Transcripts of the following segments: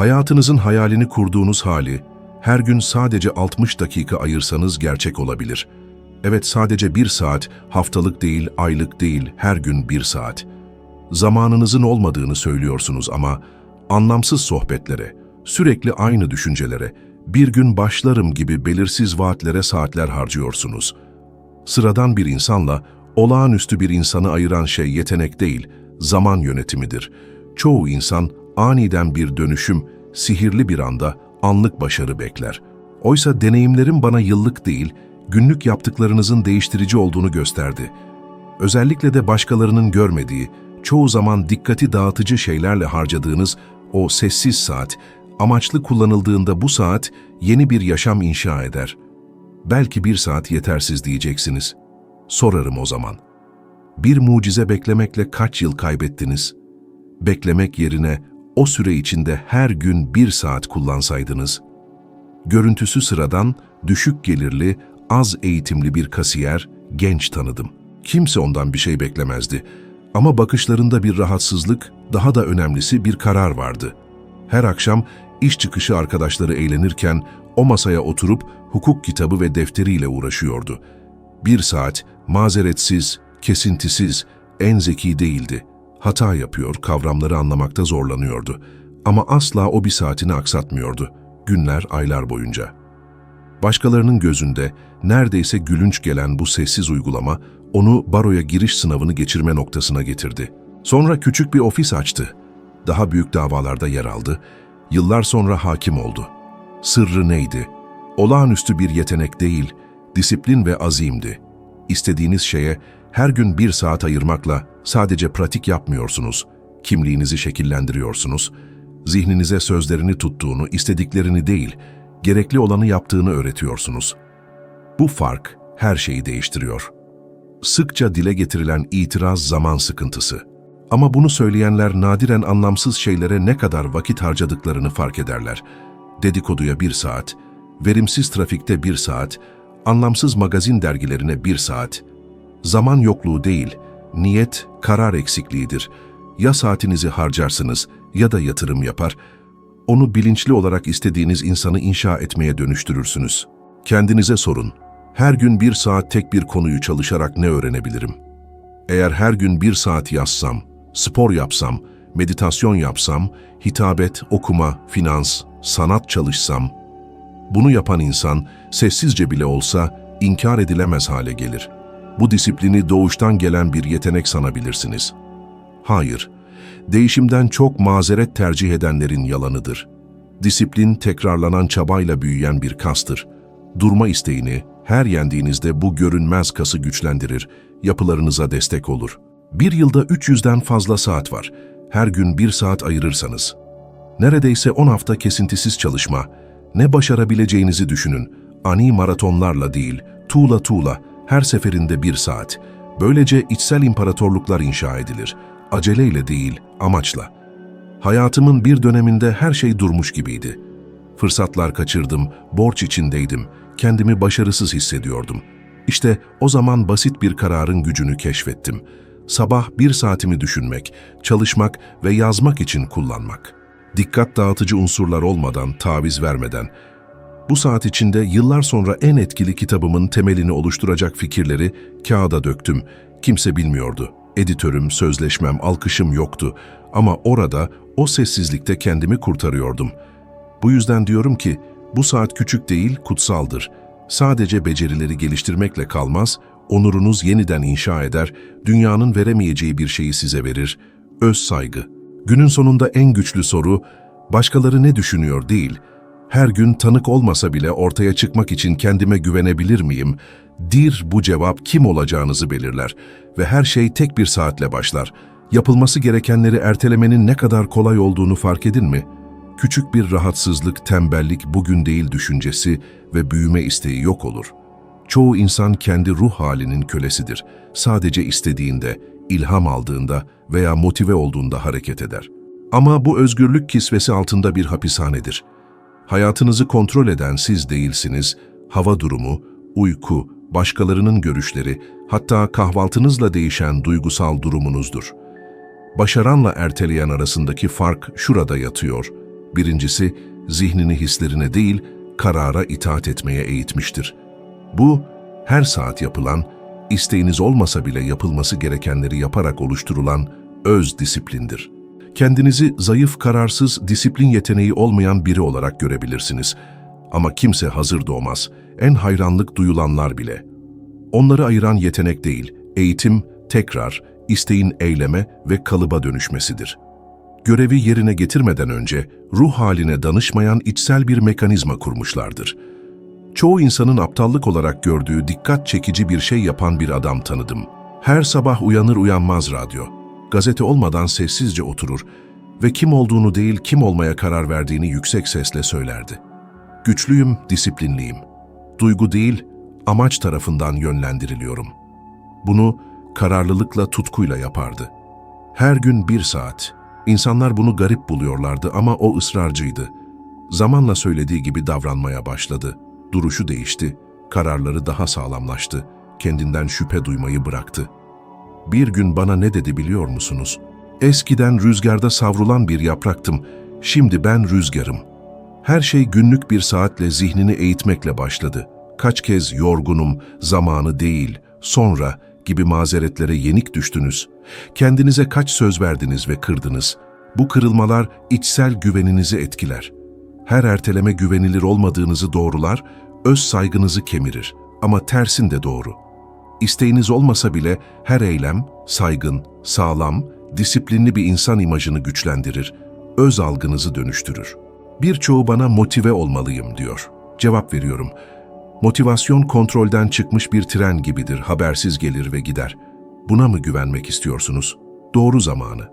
Hayatınızın hayalini kurduğunuz hali, her gün sadece 60 dakika ayırsanız gerçek olabilir. Evet sadece bir saat, haftalık değil, aylık değil, her gün bir saat. Zamanınızın olmadığını söylüyorsunuz ama anlamsız sohbetlere, sürekli aynı düşüncelere, bir gün başlarım gibi belirsiz vaatlere saatler harcıyorsunuz. Sıradan bir insanla olağanüstü bir insanı ayıran şey yetenek değil, zaman yönetimidir. Çoğu insan aniden bir dönüşüm, sihirli bir anda anlık başarı bekler. Oysa deneyimlerim bana yıllık değil, günlük yaptıklarınızın değiştirici olduğunu gösterdi. Özellikle de başkalarının görmediği, çoğu zaman dikkati dağıtıcı şeylerle harcadığınız o sessiz saat, amaçlı kullanıldığında bu saat yeni bir yaşam inşa eder. Belki bir saat yetersiz diyeceksiniz. Sorarım o zaman. Bir mucize beklemekle kaç yıl kaybettiniz? Beklemek yerine o süre içinde her gün bir saat kullansaydınız. Görüntüsü sıradan, düşük gelirli, az eğitimli bir kasiyer, genç tanıdım. Kimse ondan bir şey beklemezdi. Ama bakışlarında bir rahatsızlık, daha da önemlisi bir karar vardı. Her akşam iş çıkışı arkadaşları eğlenirken o masaya oturup hukuk kitabı ve defteriyle uğraşıyordu. Bir saat, mazeretsiz, kesintisiz, en zeki değildi. Hata yapıyor, kavramları anlamakta zorlanıyordu. Ama asla o bir saatini aksatmıyordu. Günler, aylar boyunca. Başkalarının gözünde neredeyse gülünç gelen bu sessiz uygulama onu baroya giriş sınavını geçirme noktasına getirdi. Sonra küçük bir ofis açtı. Daha büyük davalarda yer aldı. Yıllar sonra hakim oldu. Sırrı neydi? Olağanüstü bir yetenek değil, disiplin ve azimdi. İstediğiniz şeye her gün bir saat ayırmakla sadece pratik yapmıyorsunuz, kimliğinizi şekillendiriyorsunuz, zihninize sözlerini tuttuğunu, istediklerini değil, gerekli olanı yaptığını öğretiyorsunuz. Bu fark her şeyi değiştiriyor. Sıkça dile getirilen itiraz zaman sıkıntısı. Ama bunu söyleyenler nadiren anlamsız şeylere ne kadar vakit harcadıklarını fark ederler. Dedikoduya bir saat, verimsiz trafikte bir saat, anlamsız magazin dergilerine bir saat. Zaman yokluğu değil, niyet, karar eksikliğidir. Ya saatinizi harcarsınız ya da yatırım yapar, onu bilinçli olarak istediğiniz insanı inşa etmeye dönüştürürsünüz. Kendinize sorun. Her gün bir saat tek bir konuyu çalışarak ne öğrenebilirim? Eğer her gün bir saat yazsam, spor yapsam, meditasyon yapsam, hitabet, okuma, finans, sanat çalışsam, bunu yapan insan sessizce bile olsa inkar edilemez hale gelir. Bu disiplini doğuştan gelen bir yetenek sanabilirsiniz. Hayır, değişimden çok mazeret tercih edenlerin yalanıdır. Disiplin tekrarlanan çabayla büyüyen bir kastır. Durma isteğini her yendiğinizde bu görünmez kası güçlendirir, yapılarınıza destek olur. Bir yılda 300'den fazla saat var. Her gün bir saat ayırırsanız. Neredeyse 10 hafta kesintisiz çalışma. Ne başarabileceğinizi düşünün. Ani maratonlarla değil, tuğla tuğla, her seferinde bir saat. Böylece içsel imparatorluklar inşa edilir. Aceleyle değil, amaçla. Hayatımın bir döneminde her şey durmuş gibiydi. Fırsatlar kaçırdım, borç içindeydim, kendimi başarısız hissediyordum. İşte o zaman basit bir kararın gücünü keşfettim. Sabah bir saatimi düşünmek, çalışmak ve yazmak için kullanmak. Dikkat dağıtıcı unsurlar olmadan, taviz vermeden, bu saat içinde yıllar sonra en etkili kitabımın temelini oluşturacak fikirleri kağıda döktüm. Kimse bilmiyordu. Editörüm, sözleşmem, alkışım yoktu. Ama orada, o sessizlikte kendimi kurtarıyordum. Bu yüzden diyorum ki, bu saat küçük değil, kutsaldır. Sadece becerileri geliştirmekle kalmaz, onurunuz yeniden inşa eder, dünyanın veremeyeceği bir şeyi size verir. Öz saygı. Günün sonunda en güçlü soru, başkaları ne düşünüyor değil, her gün tanık olmasa bile ortaya çıkmak için kendime güvenebilir miyim? Dir bu cevap kim olacağınızı belirler ve her şey tek bir saatle başlar. Yapılması gerekenleri ertelemenin ne kadar kolay olduğunu fark edin mi? Küçük bir rahatsızlık, tembellik, bugün değil düşüncesi ve büyüme isteği yok olur. Çoğu insan kendi ruh halinin kölesidir. Sadece istediğinde, ilham aldığında veya motive olduğunda hareket eder. Ama bu özgürlük kisvesi altında bir hapishanedir. Hayatınızı kontrol eden siz değilsiniz, hava durumu, uyku, başkalarının görüşleri, hatta kahvaltınızla değişen duygusal durumunuzdur. Başaranla erteleyen arasındaki fark şurada yatıyor. Birincisi, zihnini hislerine değil, karara itaat etmeye eğitmiştir. Bu, her saat yapılan, isteğiniz olmasa bile yapılması gerekenleri yaparak oluşturulan öz disiplindir. Kendinizi zayıf, kararsız, disiplin yeteneği olmayan biri olarak görebilirsiniz. Ama kimse hazır doğmaz, en hayranlık duyulanlar bile. Onları ayıran yetenek değil, eğitim, tekrar, isteğin eyleme ve kalıba dönüşmesidir. Görevi yerine getirmeden önce ruh haline danışmayan içsel bir mekanizma kurmuşlardır. Çoğu insanın aptallık olarak gördüğü dikkat çekici bir şey yapan bir adam tanıdım. Her sabah uyanır uyanmaz radyo. Gazete olmadan sessizce oturur ve kim olduğunu değil kim olmaya karar verdiğini yüksek sesle söylerdi. Güçlüyüm, disiplinliyim. Duygu değil, amaç tarafından yönlendiriliyorum. Bunu kararlılıkla, tutkuyla yapardı. Her gün bir saat. İnsanlar bunu garip buluyorlardı ama o ısrarcıydı. Zamanla söylediği gibi davranmaya başladı. Duruşu değişti, kararları daha sağlamlaştı, kendinden şüphe duymayı bıraktı. Bir gün bana ne dedi biliyor musunuz? Eskiden rüzgarda savrulan bir yapraktım, şimdi ben rüzgarım. Her şey günlük bir saatle zihnini eğitmekle başladı. Kaç kez yorgunum, zamanı değil, sonra gibi mazeretlere yenik düştünüz. Kendinize kaç söz verdiniz ve kırdınız. Bu kırılmalar içsel güveninizi etkiler. Her erteleme güvenilir olmadığınızı doğrular, öz saygınızı kemirir. Ama tersin de doğru. İsteğiniz olmasa bile her eylem, saygın, sağlam, disiplinli bir insan imajını güçlendirir, öz algınızı dönüştürür. Birçoğu bana motive olmalıyım diyor. Cevap veriyorum. Motivasyon kontrolden çıkmış bir tren gibidir, habersiz gelir ve gider. Buna mı güvenmek istiyorsunuz? Doğru zamanı.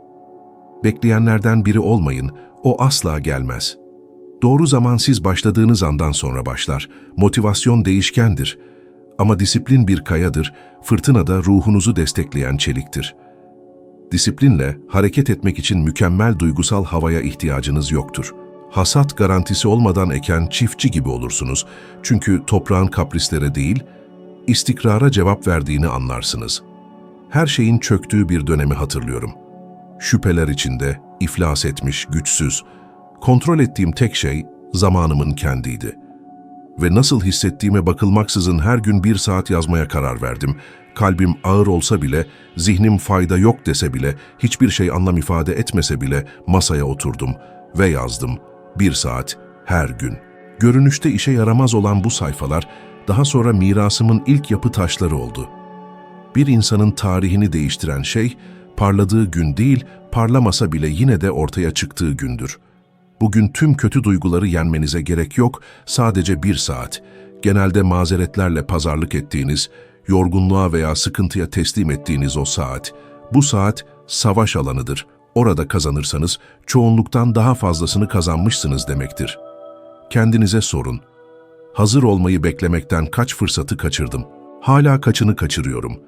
Bekleyenlerden biri olmayın, o asla gelmez. Doğru zaman siz başladığınız andan sonra başlar. Motivasyon değişkendir. Ama disiplin bir kayadır, fırtınada ruhunuzu destekleyen çeliktir. Disiplinle hareket etmek için mükemmel duygusal havaya ihtiyacınız yoktur.'' hasat garantisi olmadan eken çiftçi gibi olursunuz. Çünkü toprağın kaprislere değil, istikrara cevap verdiğini anlarsınız. Her şeyin çöktüğü bir dönemi hatırlıyorum. Şüpheler içinde, iflas etmiş, güçsüz. Kontrol ettiğim tek şey zamanımın kendiydi. Ve nasıl hissettiğime bakılmaksızın her gün bir saat yazmaya karar verdim. Kalbim ağır olsa bile, zihnim fayda yok dese bile, hiçbir şey anlam ifade etmese bile masaya oturdum ve yazdım bir saat, her gün. Görünüşte işe yaramaz olan bu sayfalar, daha sonra mirasımın ilk yapı taşları oldu. Bir insanın tarihini değiştiren şey, parladığı gün değil, parlamasa bile yine de ortaya çıktığı gündür. Bugün tüm kötü duyguları yenmenize gerek yok, sadece bir saat. Genelde mazeretlerle pazarlık ettiğiniz, yorgunluğa veya sıkıntıya teslim ettiğiniz o saat. Bu saat savaş alanıdır.'' Orada kazanırsanız çoğunluktan daha fazlasını kazanmışsınız demektir. Kendinize sorun. Hazır olmayı beklemekten kaç fırsatı kaçırdım? Hala kaçını kaçırıyorum?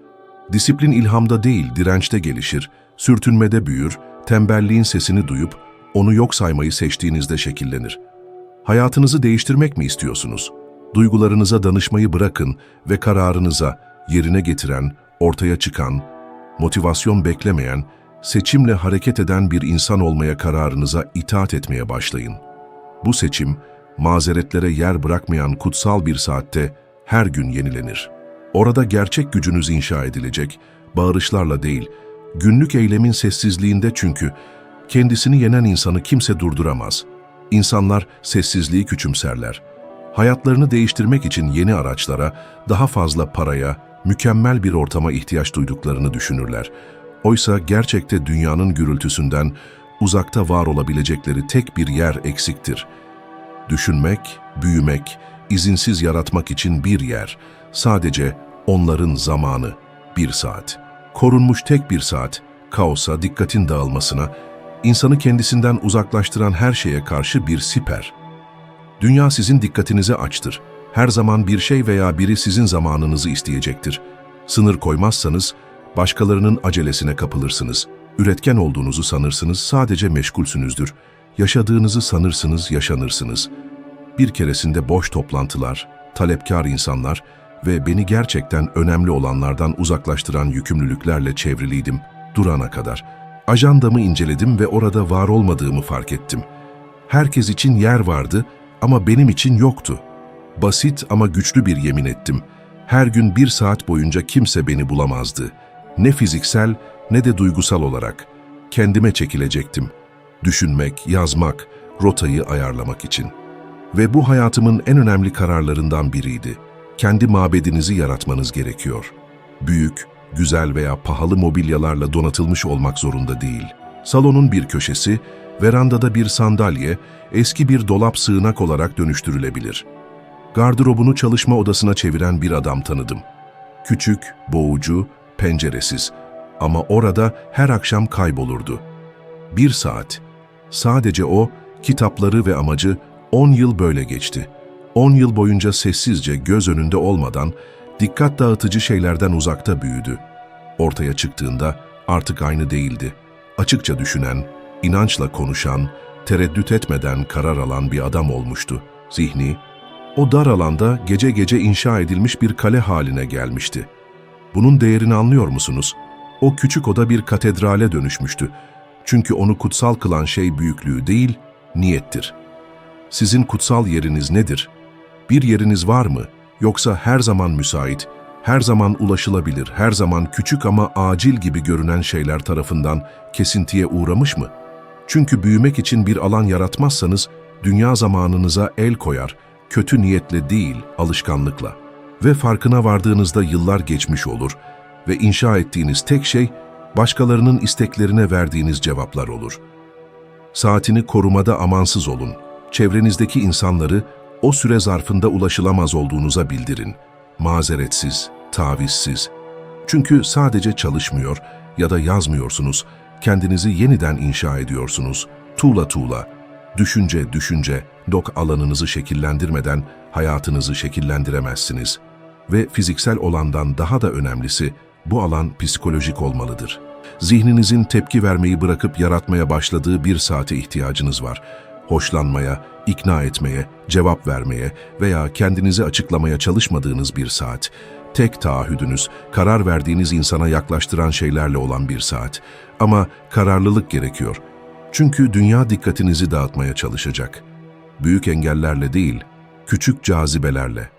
Disiplin ilhamda değil, dirençte gelişir, sürtünmede büyür, tembelliğin sesini duyup onu yok saymayı seçtiğinizde şekillenir. Hayatınızı değiştirmek mi istiyorsunuz? Duygularınıza danışmayı bırakın ve kararınıza yerine getiren, ortaya çıkan, motivasyon beklemeyen, seçimle hareket eden bir insan olmaya kararınıza itaat etmeye başlayın. Bu seçim, mazeretlere yer bırakmayan kutsal bir saatte her gün yenilenir. Orada gerçek gücünüz inşa edilecek, bağırışlarla değil, günlük eylemin sessizliğinde çünkü kendisini yenen insanı kimse durduramaz. İnsanlar sessizliği küçümserler. Hayatlarını değiştirmek için yeni araçlara, daha fazla paraya, mükemmel bir ortama ihtiyaç duyduklarını düşünürler. Oysa gerçekte dünyanın gürültüsünden uzakta var olabilecekleri tek bir yer eksiktir. Düşünmek, büyümek, izinsiz yaratmak için bir yer, sadece onların zamanı, bir saat. Korunmuş tek bir saat, kaosa, dikkatin dağılmasına, insanı kendisinden uzaklaştıran her şeye karşı bir siper. Dünya sizin dikkatinizi açtır. Her zaman bir şey veya biri sizin zamanınızı isteyecektir. Sınır koymazsanız, Başkalarının acelesine kapılırsınız. Üretken olduğunuzu sanırsınız, sadece meşgulsünüzdür. Yaşadığınızı sanırsınız, yaşanırsınız. Bir keresinde boş toplantılar, talepkar insanlar ve beni gerçekten önemli olanlardan uzaklaştıran yükümlülüklerle çevriliydim durana kadar. Ajandamı inceledim ve orada var olmadığımı fark ettim. Herkes için yer vardı ama benim için yoktu. Basit ama güçlü bir yemin ettim. Her gün bir saat boyunca kimse beni bulamazdı. Ne fiziksel ne de duygusal olarak. Kendime çekilecektim. Düşünmek, yazmak, rotayı ayarlamak için. Ve bu hayatımın en önemli kararlarından biriydi. Kendi mabedinizi yaratmanız gerekiyor. Büyük, güzel veya pahalı mobilyalarla donatılmış olmak zorunda değil. Salonun bir köşesi, verandada bir sandalye, eski bir dolap sığınak olarak dönüştürülebilir. Gardırobunu çalışma odasına çeviren bir adam tanıdım. Küçük, boğucu, penceresiz ama orada her akşam kaybolurdu. Bir saat. Sadece o, kitapları ve amacı 10 yıl böyle geçti. 10 yıl boyunca sessizce göz önünde olmadan, dikkat dağıtıcı şeylerden uzakta büyüdü. Ortaya çıktığında artık aynı değildi. Açıkça düşünen, inançla konuşan, tereddüt etmeden karar alan bir adam olmuştu. Zihni, o dar alanda gece gece inşa edilmiş bir kale haline gelmişti. Bunun değerini anlıyor musunuz? O küçük oda bir katedrale dönüşmüştü. Çünkü onu kutsal kılan şey büyüklüğü değil, niyettir. Sizin kutsal yeriniz nedir? Bir yeriniz var mı? Yoksa her zaman müsait, her zaman ulaşılabilir, her zaman küçük ama acil gibi görünen şeyler tarafından kesintiye uğramış mı? Çünkü büyümek için bir alan yaratmazsanız dünya zamanınıza el koyar, kötü niyetle değil, alışkanlıkla. Ve farkına vardığınızda yıllar geçmiş olur ve inşa ettiğiniz tek şey başkalarının isteklerine verdiğiniz cevaplar olur. Saatini korumada amansız olun. Çevrenizdeki insanları o süre zarfında ulaşılamaz olduğunuza bildirin. Mazeretsiz, tavizsiz. Çünkü sadece çalışmıyor ya da yazmıyorsunuz, kendinizi yeniden inşa ediyorsunuz. Tuğla tuğla, düşünce düşünce, dok alanınızı şekillendirmeden hayatınızı şekillendiremezsiniz. Ve fiziksel olandan daha da önemlisi, bu alan psikolojik olmalıdır. Zihninizin tepki vermeyi bırakıp yaratmaya başladığı bir saate ihtiyacınız var. Hoşlanmaya, ikna etmeye, cevap vermeye veya kendinizi açıklamaya çalışmadığınız bir saat. Tek taahhüdünüz, karar verdiğiniz insana yaklaştıran şeylerle olan bir saat. Ama kararlılık gerekiyor. Çünkü dünya dikkatinizi dağıtmaya çalışacak. Büyük engellerle değil, küçük cazibelerle.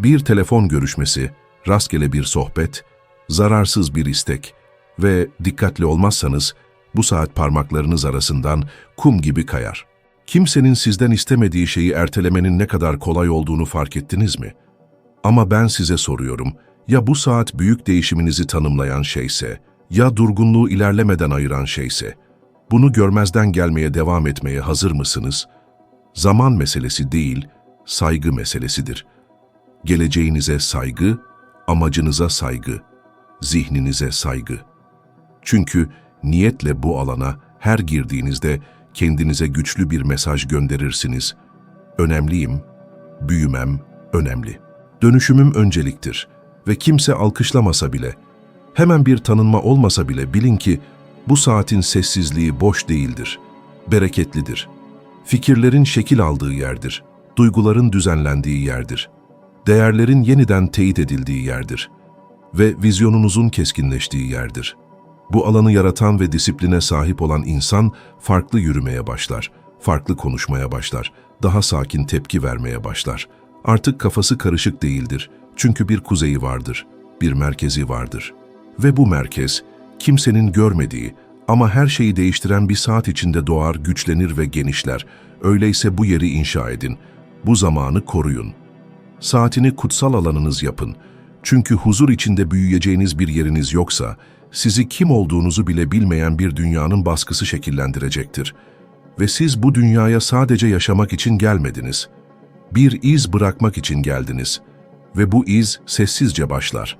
Bir telefon görüşmesi, rastgele bir sohbet, zararsız bir istek ve dikkatli olmazsanız bu saat parmaklarınız arasından kum gibi kayar. Kimsenin sizden istemediği şeyi ertelemenin ne kadar kolay olduğunu fark ettiniz mi? Ama ben size soruyorum, ya bu saat büyük değişiminizi tanımlayan şeyse, ya durgunluğu ilerlemeden ayıran şeyse, bunu görmezden gelmeye devam etmeye hazır mısınız? Zaman meselesi değil, saygı meselesidir. Geleceğinize saygı, amacınıza saygı, zihninize saygı. Çünkü niyetle bu alana her girdiğinizde kendinize güçlü bir mesaj gönderirsiniz. Önemliyim, büyümem önemli. Dönüşümüm önceliktir ve kimse alkışlamasa bile, hemen bir tanınma olmasa bile bilin ki bu saatin sessizliği boş değildir, bereketlidir. Fikirlerin şekil aldığı yerdir, duyguların düzenlendiği yerdir, değerlerin yeniden teyit edildiği yerdir ve vizyonunuzun keskinleştiği yerdir.'' Bu alanı yaratan ve disipline sahip olan insan farklı yürümeye başlar, farklı konuşmaya başlar, daha sakin tepki vermeye başlar. Artık kafası karışık değildir. Çünkü bir kuzeyi vardır, bir merkezi vardır. Ve bu merkez, kimsenin görmediği ama her şeyi değiştiren bir saat içinde doğar, güçlenir ve genişler. Öyleyse bu yeri inşa edin. Bu zamanı koruyun. Saatini kutsal alanınız yapın. Çünkü huzur içinde büyüyeceğiniz bir yeriniz yoksa, sizi kim olduğunuzu bile bilmeyen bir dünyanın baskısı şekillendirecektir. Ve siz bu dünyaya sadece yaşamak için gelmediniz. Bir iz bırakmak için geldiniz. Ve bu iz sessizce başlar.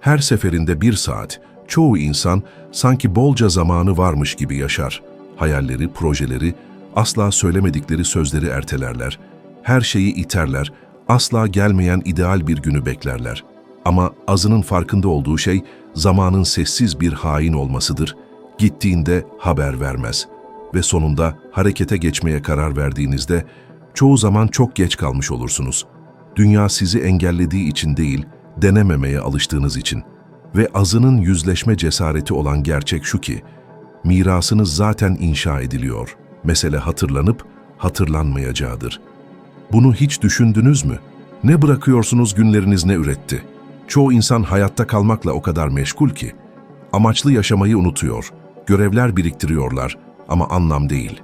Her seferinde bir saat, çoğu insan sanki bolca zamanı varmış gibi yaşar. Hayalleri, projeleri, asla söylemedikleri sözleri ertelerler. Her şeyi iterler, asla gelmeyen ideal bir günü beklerler. Ama azının farkında olduğu şey, zamanın sessiz bir hain olmasıdır, gittiğinde haber vermez ve sonunda harekete geçmeye karar verdiğinizde çoğu zaman çok geç kalmış olursunuz. Dünya sizi engellediği için değil, denememeye alıştığınız için ve azının yüzleşme cesareti olan gerçek şu ki, mirasınız zaten inşa ediliyor. Mesele hatırlanıp hatırlanmayacağıdır. Bunu hiç düşündünüz mü? Ne bırakıyorsunuz günleriniz ne üretti? Çoğu insan hayatta kalmakla o kadar meşgul ki. Amaçlı yaşamayı unutuyor, görevler biriktiriyorlar ama anlam değil.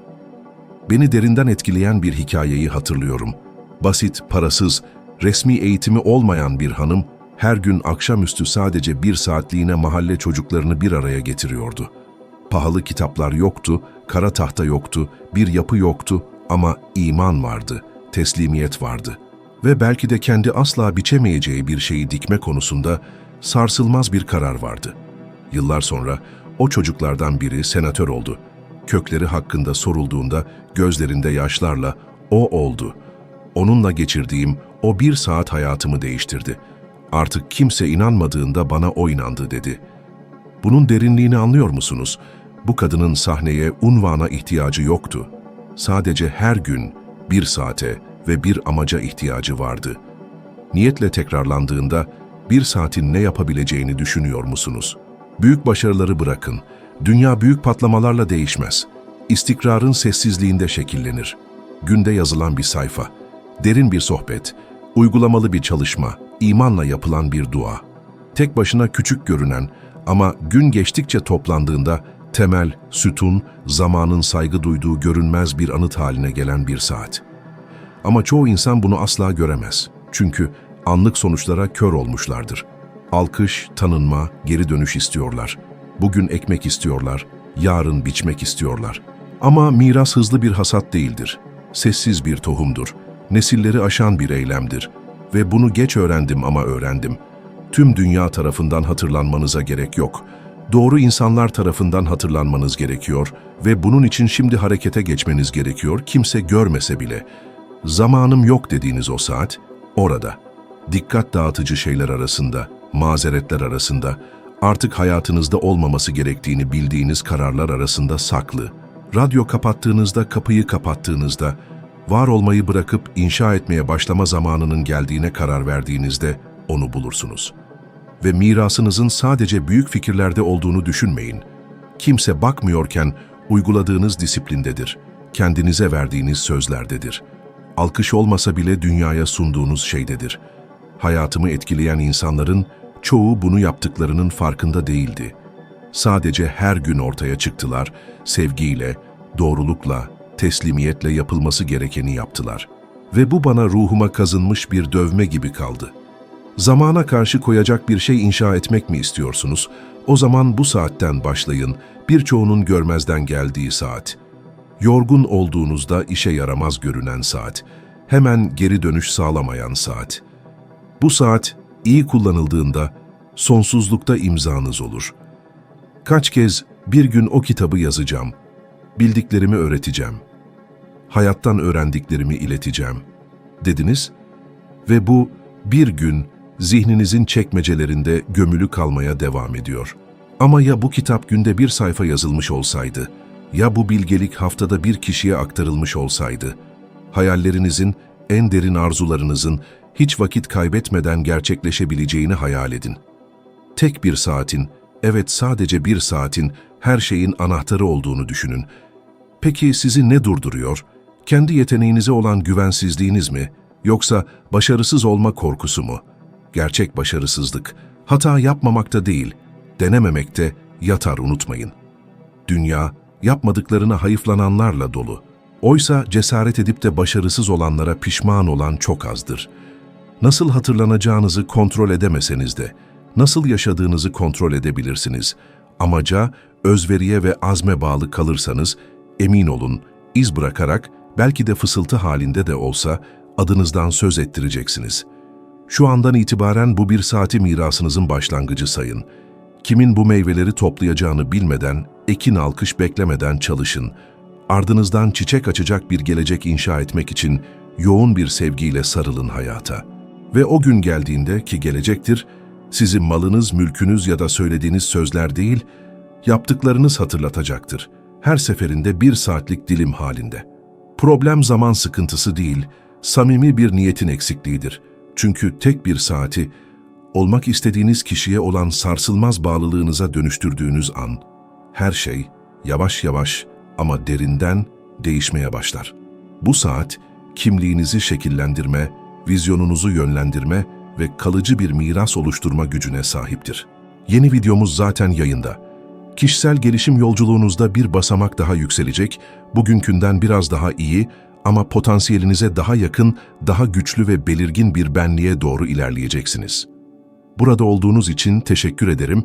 Beni derinden etkileyen bir hikayeyi hatırlıyorum. Basit, parasız, resmi eğitimi olmayan bir hanım her gün akşamüstü sadece bir saatliğine mahalle çocuklarını bir araya getiriyordu. Pahalı kitaplar yoktu, kara tahta yoktu, bir yapı yoktu ama iman vardı, teslimiyet vardı. Ve belki de kendi asla biçemeyeceği bir şeyi dikme konusunda sarsılmaz bir karar vardı. Yıllar sonra o çocuklardan biri senatör oldu. Kökleri hakkında sorulduğunda gözlerinde yaşlarla o oldu. Onunla geçirdiğim o bir saat hayatımı değiştirdi. Artık kimse inanmadığında bana o inandı dedi. Bunun derinliğini anlıyor musunuz? Bu kadının sahneye, unvana ihtiyacı yoktu. Sadece her gün bir saate ve bir amaca ihtiyacı vardı. Niyetle tekrarlandığında bir saatin ne yapabileceğini düşünüyor musunuz? Büyük başarıları bırakın. Dünya büyük patlamalarla değişmez. İstikrarın sessizliğinde şekillenir. Günde yazılan bir sayfa, derin bir sohbet, uygulamalı bir çalışma, imanla yapılan bir dua. Tek başına küçük görünen ama gün geçtikçe toplandığında temel, sütun, zamanın saygı duyduğu görünmez bir anıt haline gelen bir saat. Ama çoğu insan bunu asla göremez. Çünkü anlık sonuçlara kör olmuşlardır. Alkış, tanınma, geri dönüş istiyorlar. Bugün ekmek istiyorlar, yarın biçmek istiyorlar. Ama miras hızlı bir hasat değildir. Sessiz bir tohumdur. Nesilleri aşan bir eylemdir. Ve bunu geç öğrendim ama öğrendim. Tüm dünya tarafından hatırlanmanıza gerek yok. Doğru insanlar tarafından hatırlanmanız gerekiyor ve bunun için şimdi harekete geçmeniz gerekiyor kimse görmese bile. Zamanım yok dediğiniz o saat orada. Dikkat dağıtıcı şeyler arasında, mazeretler arasında, artık hayatınızda olmaması gerektiğini bildiğiniz kararlar arasında saklı. Radyo kapattığınızda, kapıyı kapattığınızda, var olmayı bırakıp inşa etmeye başlama zamanının geldiğine karar verdiğinizde onu bulursunuz. Ve mirasınızın sadece büyük fikirlerde olduğunu düşünmeyin. Kimse bakmıyorken uyguladığınız disiplindedir, kendinize verdiğiniz sözlerdedir. Alkış olmasa bile dünyaya sunduğunuz şeydedir. Hayatımı etkileyen insanların çoğu bunu yaptıklarının farkında değildi. Sadece her gün ortaya çıktılar, sevgiyle, doğrulukla, teslimiyetle yapılması gerekeni yaptılar. Ve bu bana ruhuma kazınmış bir dövme gibi kaldı. Zamana karşı koyacak bir şey inşa etmek mi istiyorsunuz? O zaman bu saatten başlayın, birçoğunun görmezden geldiği saat. Yorgun olduğunuzda işe yaramaz görünen saat. Hemen geri dönüş sağlamayan saat. Bu saat iyi kullanıldığında sonsuzlukta imzanız olur. Kaç kez bir gün o kitabı yazacağım, bildiklerimi öğreteceğim, hayattan öğrendiklerimi ileteceğim dediniz ve bu bir gün zihninizin çekmecelerinde gömülü kalmaya devam ediyor. Ama ya bu kitap günde bir sayfa yazılmış olsaydı, ya bu bilgelik haftada bir kişiye aktarılmış olsaydı, hayallerinizin, en derin arzularınızın hiç vakit kaybetmeden gerçekleşebileceğini hayal edin. Tek bir saatin, evet sadece bir saatin her şeyin anahtarı olduğunu düşünün. Peki sizi ne durduruyor? Kendi yeteneğinize olan güvensizliğiniz mi? Yoksa başarısız olma korkusu mu? Gerçek başarısızlık, hata yapmamakta değil, denememekte yatar unutmayın. Dünya, yapmadıklarına hayıflananlarla dolu. Oysa cesaret edip de başarısız olanlara pişman olan çok azdır. Nasıl hatırlanacağınızı kontrol edemeseniz de, nasıl yaşadığınızı kontrol edebilirsiniz. Amaca, özveriye ve azme bağlı kalırsanız, emin olun, iz bırakarak, belki de fısıltı halinde de olsa, adınızdan söz ettireceksiniz. Şu andan itibaren bu bir saati mirasınızın başlangıcı sayın. Kimin bu meyveleri toplayacağını bilmeden, ekin alkış beklemeden çalışın. Ardınızdan çiçek açacak bir gelecek inşa etmek için yoğun bir sevgiyle sarılın hayata. Ve o gün geldiğinde ki gelecektir, sizi malınız, mülkünüz ya da söylediğiniz sözler değil, yaptıklarınız hatırlatacaktır. Her seferinde bir saatlik dilim halinde. Problem zaman sıkıntısı değil, samimi bir niyetin eksikliğidir. Çünkü tek bir saati, olmak istediğiniz kişiye olan sarsılmaz bağlılığınıza dönüştürdüğünüz an, her şey yavaş yavaş ama derinden değişmeye başlar. Bu saat, kimliğinizi şekillendirme, vizyonunuzu yönlendirme ve kalıcı bir miras oluşturma gücüne sahiptir. Yeni videomuz zaten yayında. Kişisel gelişim yolculuğunuzda bir basamak daha yükselecek, bugünkünden biraz daha iyi ama potansiyelinize daha yakın, daha güçlü ve belirgin bir benliğe doğru ilerleyeceksiniz. Burada olduğunuz için teşekkür ederim.